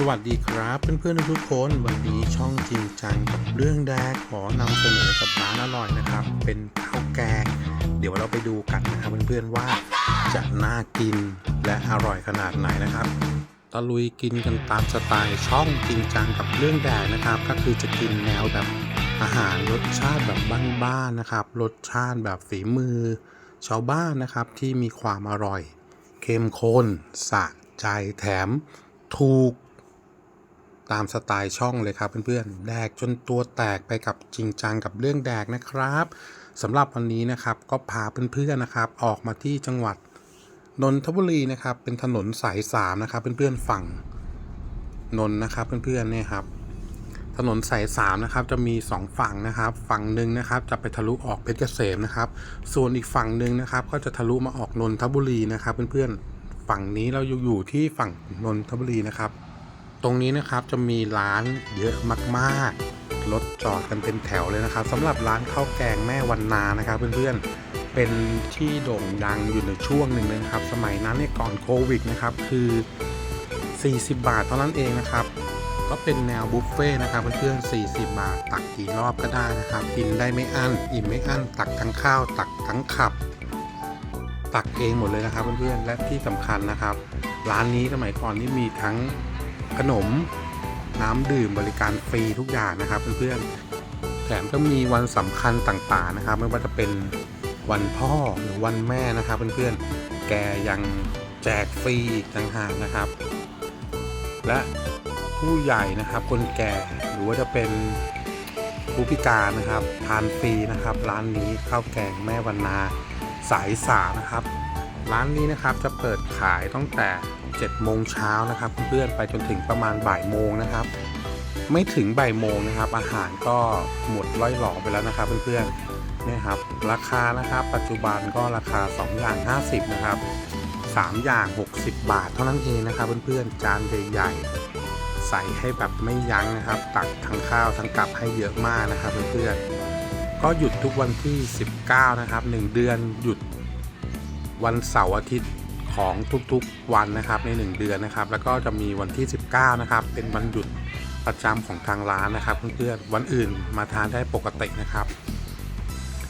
สวัสดีครับเพื่อนๆทุกคน วันนี้ช่องจริงจังกับเรื่องแดกขอนำเสนอกับร้านอร่อยนะครับ เป็นข้าวแกงเดี๋ยวเราไปดูกันนะครับเพื่อนๆว่าจะน่ากินและอร่อยขนาดไหนนะครับตะลุยกินกันตามสไตล์ช่องจริงจังกับเรื่องแดกนะครับ ก็คือจะกินแนวแบบอาหารรสชาติแบบบ้านๆนะครับรสชาติแบบฝีมือ ชาวบ้านนะครับที่มีความอร่อย เข้มข้นสะใจแถมถูก ตามสไตล์ช่องเลยครับเพื่อนๆ แดกจนตัวแตกไปกับจริงจังกับเรื่องแดกนะครับสำหรับวันนี้นะครับก็พาเพื่อนๆนะครับ ออกมาที่จังหวัดนนทบุรีนะครับ เป็นถนนสายสามนะครับเพื่อนๆฝั่งนนนะครับเพื่อนๆเนี่ยครับถนนสายสามนะครับจะมีสองฝั่งนะครับ ฝั่งหนึ่งนะครับจะไปทะลุออกเพชรเกษมนะครับ ส่วนอีกฝั่งหนึ่งนะครับ ก็จะทะลุมาออกนนทบุรีนะครับ เพื่อนๆฝั่งนี้เราอยู่ที่ฝั่งนนทบุรีนะครับ ตรงนี้นะครับจะมีร้านเยอะมากๆ รถจอดกันเป็นแถวเลยนะครับสำหรับร้านข้าวแกงแม่วันนานะครับเพื่อนๆ เป็นที่โด่งดังอยู่ในช่วงหนึ่งนะครับ สมัยนั้นเนี่ยก่อนโควิดนะครับคือ 40 บาทเท่านั้นเองนะครับ ก็เป็นแนวบุฟเฟ่ต์นะครับเพื่อนๆ 40 บาท ตักกี่รอบก็ได้นะครับ กินได้ไม่อั้น อิ่มไม่อั้น ตักทั้งข้าว ตักทั้งขับ ตักเองหมดเลยนะครับเพื่อนๆ และที่สำคัญนะครับ ร้านนี้สมัยก่อนนี่มีทั้ง ขนมน้ำดื่มบริการฟรีทุกอย่างนะครับเพื่อนๆแถมก็มีวันสำคัญต่างๆนะครับ ไม่ว่าจะเป็นวันพ่อหรือวันแม่นะครับเพื่อนๆแกยังแจกฟรีอีกต่างหากนะครับ และผู้ใหญ่นะครับ คนแก่หรือว่าจะเป็นผู้พิการนะครับทานฟรีนะครับ ร้านนี้ข้าวแกงแม่วันนาสายสานะครับ ร้านนี้นะครับจะเปิดขายตั้งแต่ 7โมงเช้านะครับเพื่อนๆไปจนถึงประมาณบ่ายโมงนะครับ ไม่ถึงบ่ายโมงนะครับ อาหารก็หมดร้อยหลอไปแล้วนะครับเพื่อนๆเนี่ยครับ ราคานะครับ ปัจจุบันก็ราคา 2 อย่าง 50 นะครับ 3 อย่าง 60 บาทเท่านั้นเองนะครับเพื่อนๆจานใหญ่ๆใส่ให้แบบไม่ยั้งนะครับ ตักทั้งข้าวทั้งกับให้เยอะมากนะครับเพื่อนๆก็หยุดทุกวันที่ 19 นะครับ 1 เดือนหยุดวันเสาร์อาทิตย์ ของทุกๆวันนะครับใน 1 เดือนนะครับ แล้วก็จะมีวันที่ 19 นะครับ เป็นวันหยุดประจำของทางร้านนะครับ เพื่อนๆวันอื่นมาทานได้ปกตินะครับ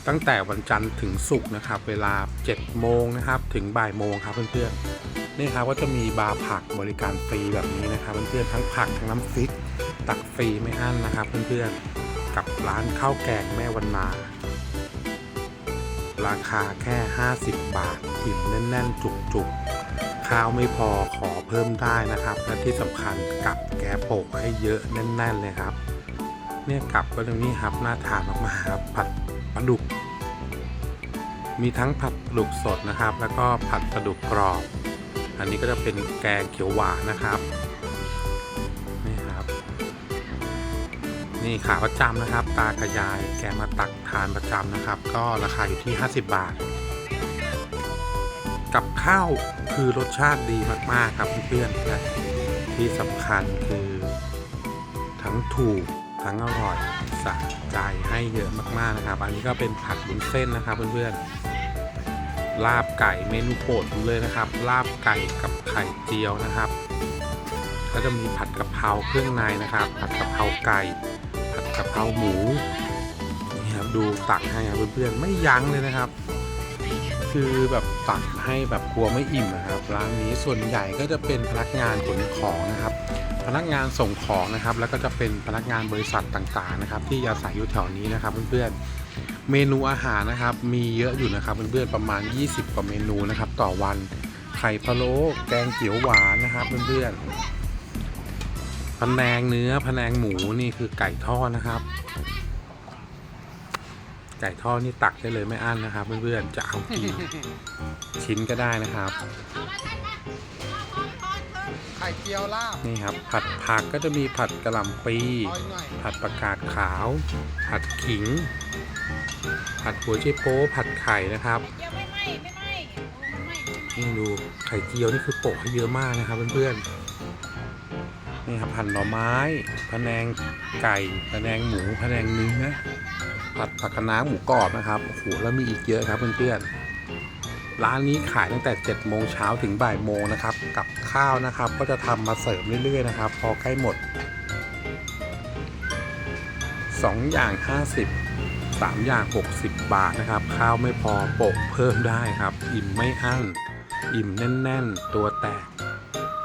ตั้งแต่วันจันทร์ถึงศุกร์นะครับ เวลา 7 โมงนะครับถึงบ่ายโมงครับเพื่อนๆนี่ครับก็จะมีบาร์ผักบริการฟรีแบบนี้นะครับเพื่อนๆทั้งผักทั้งน้ำฟิกตักฟรีไม่อั้นนะครับ เพื่อนๆกับร้านข้าวแกงแม่วันนา ราคาแค่ 50 บาทอิ่มแน่น ๆ จุกๆ ข้าวไม่พอขอเพิ่มได้นะครับ และที่สำคัญกับแกโปกให้เยอะแน่น ๆ เลยครับ เนี่ยกับก็ตรงนี้ครับน่าทานมากๆครับผัดปลาดุก มีทั้งผัดปลาดุกสดนะครับ แล้วก็ผัดปลาดุกกรอบ อันนี้ก็จะเป็นแกงเขียวหวานนะครับ นี่ขาประจำนะครับ ตากระยายแกมาตักทานประจำนะครับ ก็ราคาอยู่ที่ 50 บาท กับข้าวคือรสชาติดีมากๆครับเพื่อนๆและที่สำคัญคือ ทั้งถูกทั้งอร่อยสะใจให้เยอะมากๆนะครับ อันนี้ก็เป็นผัดบุนเส้นนะครับเพื่อนๆลาบไก่เมนูโปรดผมเลยนะครับ ลาบไก่กับไข่เจียวนะครับก็จะมีผัดกะเพราเครื่องในนะครับ ผัดกะเพราไก่ กะเพราหมูนี่ครับดูตักให้ครับเพื่อนๆไม่ยั้งเลยนะครับ คือแบบตักให้แบบกลัวไม่อิ่มนะครับร้านนี้ส่วนใหญ่ก็จะเป็นพนักงานขนของนะครับ พนักงานส่งของนะครับ แล้วก็จะเป็นพนักงานบริษัทต่างๆนะครับ ที่อาศัยอยู่แถวนี้นะครับเพื่อนๆเมนูอาหารนะครับ มีเยอะอยู่นะครับเพื่อนๆประมาณ 20 กว่าเมนูนะครับ ต่อวันไข่พะโล้แกงเขียวหวานนะครับเพื่อนๆ พะแนงเนื้อพะแนงหมูนี่คือไก่ทอดนะครับ ไก่ทอดนี่ตักได้เลยไม่อั้นนะครับ เพื่อนๆจะเอากี่ชิ้นก็ได้นะครับไข่เจียวลาบนี่ครับ ผัดผักก็จะมีผัดกระหล่ำปีเอาอีกหน่อยผัดประกาศขาว ผัดขิง ผัดหัวไชโป๊ผัดไข่นะครับยังไม่ไหม้ไม่ไหม้โอ้ไม่ไม่นี่ดูไข่เจียวนี่คือโปะให้เยอะมากนะครับเพื่อนๆ นี่ครับผัดหน่อไม้พะแนงไก่พะแนงหมูพะแนงเนื้อผัดผักคะน้าหมูกรอบนะครับโอ้โหแล้วมีอีกเยอะครับเพื่อนร้านนี้ขายตั้งแต่7โมงเช้าถึงบ่ายโมงนะครับ กับข้าวนะครับ ก็จะทำมาเสิร์ฟเรื่อยๆนะครับ พอใกล้หมด 2 อย่าง 50 3 อย่าง 60 บาทนะครับ ข้าวไม่พอโปะเพิ่มได้ครับ อิ่มไม่อั้น อิ่มแน่น ๆ ตัวแตก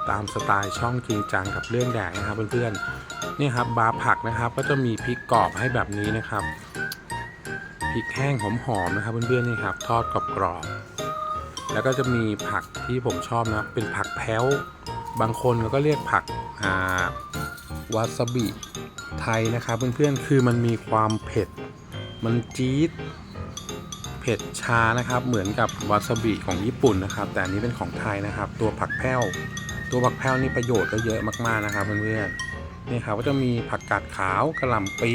ตามสไตล์ช่องจริงจังกับเรื่องแดกนะครับเพื่อนๆนี่ครับบาร์ผักนะครับ ก็จะมีพริกกรอบให้แบบนี้นะครับพริกแห้งหอมๆนะครับเพื่อนๆนี่ครับทอดกรอบๆแล้วก็จะมีผักที่ผมชอบนะเป็นผักแพ้ว บางคนก็เรียกผักวาซาบิไทยนะครับเพื่อนๆคือมันมีความเผ็ด มันจี๊ดเผ็ดชานะครับ เหมือนกับวาซาบิของญี่ปุ่นนะครับ แต่อันนี้เป็นของไทยนะครับ ตัวผักแพ้ว ตัวผักแพ้วนี่ประโยชน์ก็เยอะมากๆนะครับเพื่อนๆนี่ครับก็จะมีผักกาดขาวกระหล่ำปี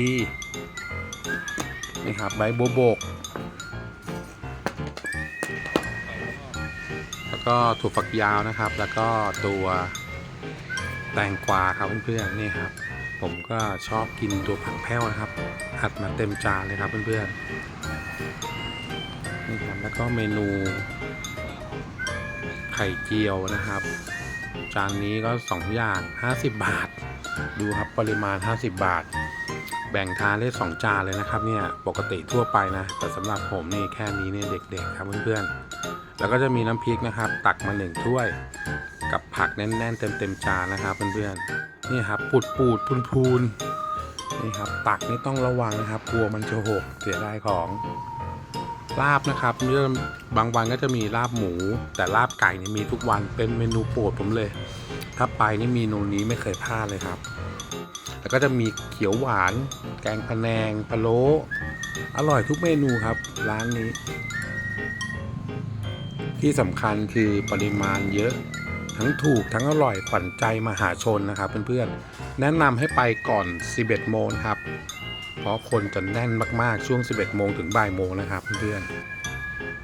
นี่ครับใบบัวบก แล้วก็ถั่วฝักยาวนะครับ แล้วก็ตัวแตงกวาครับเพื่อนๆนี่ครับ ผมก็ชอบกินตัวผักแพ้วนะครับอัดมาเต็มจานเลยครับเพื่อนๆนี่ครับแล้วก็เมนูไข่เจียวนะครับ จานนี้ก็ 2 อย่าง 50 บาท ดูครับปริมาณ 50 บาท แบ่งทานได้2จานเลยนะครับเนี่ยปกติทั่วไปนะ แต่สำหรับผมนี่แค่นี้เนี่ยเด็กๆครับเพื่อนๆ แล้วก็จะมีน้ำพริกนะครับ ตักมา 1 ถ้วย กับผักแน่นๆ เต็มๆจานนะครับเพื่อนๆนี่ครับปูดปูดพูนพูนๆนี่ครับตักนี่ต้องระวังนะครับกลัวมันจะหกเสียดายของ ลาบนะครับเรื่องบางวันก็จะมีลาบหมู แต่ลาบไก่นี่มีทุกวันเป็นเมนูโปรดผมเลย ถ้าไปนี่เมนูนี้ไม่เคยพลาดเลยครับ แล้วก็จะมีเขียวหวาน แกงพะแนงพะโล้อร่อยทุกเมนูครับร้านนี้ ที่สำคัญคือปริมาณเยอะทั้งถูกทั้งอร่อยขวัญใจมหาชนนะครับเพื่อนๆแนะนำให้ไปก่อน 11 โมงครับ เพราะคนจะแน่นมากๆช่วง 11 โมงถึงบ่ายโมงนะครับเพื่อน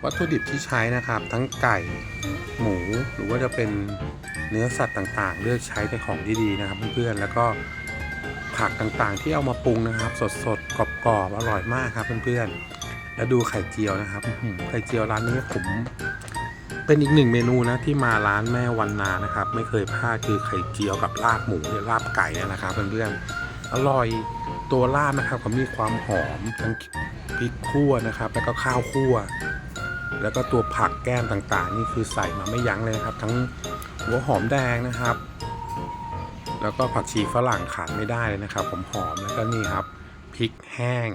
วัตถุดิบที่ใช้นะครับ ทั้งไก่หมูหรือว่าจะเป็นเนื้อสัตว์ต่างๆ เลือกใช้แต่ของที่ดีนะครับเพื่อนๆแล้วก็ผักต่างๆ ที่เอามาปรุงนะครับ สดๆกรอบๆอร่อยมากครับเพื่อนๆแล้วดูไข่เจียวนะครับไข่เจียวร้านนี้ผมเป็นอีกหนึ่งเมนูนะที่มาร้านแม่วันนานะครับ ไม่เคยพลาดคือไข่เจียวกับลาบหมูหรือลาบไก่เนี่ยนะครับเพื่อนๆอร่อย ตัวลาบนะครับเขามีความหอมทั้งพริกคั่วนะครับ แล้วก็ข้าวคั่ว แล้วก็ตัวผักแก้มต่างๆ นี่คือใส่มาไม่ยั้งเลยนะครับ ทั้งหัวหอมแดงนะครับ แล้วก็ผักชีฝรั่งขาดไม่ได้เลยนะครับผมหอมแล้วก็นี่ครับพริกแห้ง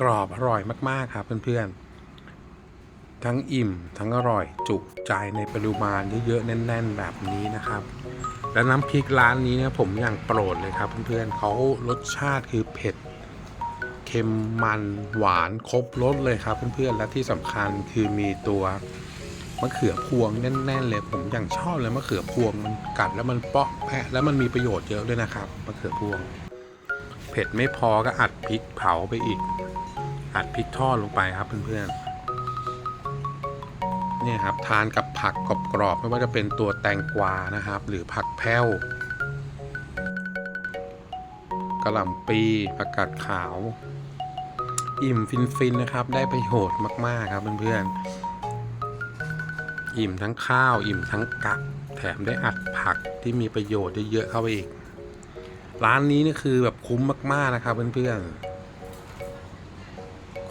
กรอบอร่อยมากๆครับเพื่อนๆ ทั้งอิ่มทั้งอร่อยจุใจในปริมาณเยอะๆแน่น ๆ แบบนี้นะครับ และน้ำพริกร้านนี้เนี่ยผมอย่างโปรดเลยครับเพื่อนๆเขารสชาติคือเผ็ดเค็มมันหวานครบรสเลยครับเพื่อนๆและที่สำคัญคือมีตัวมะเขือพวงแน่นๆเลยผมอย่างชอบเลยมะเขือพวงมันกัดแล้วมันเปาะแพะแล้วมันมีประโยชน์เยอะด้วยนะครับมะเขือพวง เผ็ดไม่พอก็อัดพริกเผาไปอีก อัดพริกทอดลงไปครับเพื่อนๆ เนี่ยครับทานกับผักกรอบๆไม่ว่าจะเป็นตัวแตงกวานะครับ หรือผักแพ้วกระหล่ำปีผักกาดขาว อิ่มฟินๆนะครับ ได้ประโยชน์มากๆครับเพื่อนๆอิ่มทั้งข้าว อิ่มทั้งกักแถมได้อัดผักที่มีประโยชน์เยอะๆเข้าไปอีก ร้านนี้นี่คือแบบคุ้มมากๆนะครับเพื่อนๆ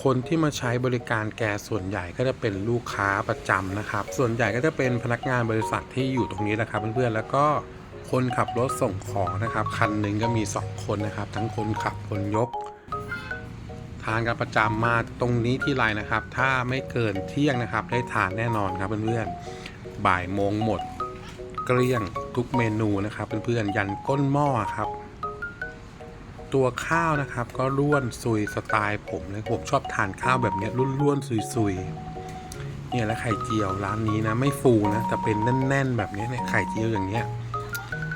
คนที่มาใช้บริการแกส่วนใหญ่ก็จะเป็นลูกค้าประจำนะครับ ส่วนใหญ่ก็จะเป็นพนักงานบริษัทที่อยู่ตรงนี้นะครับเพื่อนๆแล้วก็คนขับรถส่งของนะครับคันหนึ่งก็มี 2 คนนะครับ ทั้งคนขับคนยก ทานกันประจำมาตรงนี้ที่ไรนะครับ ถ้าไม่เกินเที่ยงนะครับ ได้ทานแน่นอนครับเพื่อนๆบ่ายโมงหมด เกลี้ยงทุกเมนูนะครับเพื่อนๆยันก้นหม้อครับ ตัวข้าวนะครับ ก็ร่วนซุยสไตล์ผมเลยผมชอบทานข้าวแบบนี้ยร่วนๆซุยเนี่ยแล้วไข่เจียวร้านนี้นะ ไม่ฟูนะแต่เป็นแน่น ๆ แบบนี้เนี่ยไข่เจียวอย่างเงี้ย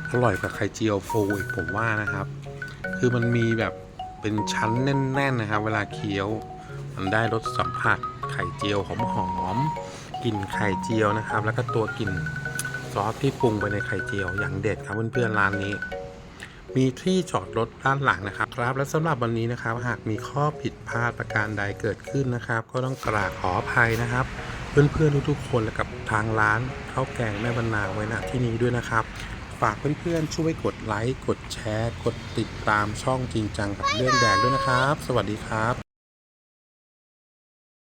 อร่อยกว่าไข่เจียวฟูอีกผมว่านะครับ คือมันมีแบบเป็นชั้นแน่น ๆนะครับ เวลาเคี้ยว มันได้รสสัมผัสไข่เจียวหอมๆกลิ่นไข่เจียวนะครับ แล้วก็ตัวกลิ่นซอสที่ปรุงไปในไข่เจียวอย่างเด็ดครับเพื่อนๆร้านนี้ มีที่จอดรถด้านหลังนะครับครับ และสำหรับวันนี้นะครับ หากมีข้อผิดพลาดประการใดเกิดขึ้นนะครับ ก็ต้องกราบขออภัยนะครับ เพื่อนๆทุกๆคนและกับทางร้านข้าวแกงแม่บรรณาไว้ณที่นี้ด้วยนะครับฝากเพื่อนๆช่วยกดไลค์ กดแชร์ กดติดตามช่องจริงจังกับเรื่องแดงด้วยนะครับ สวัสดีครับ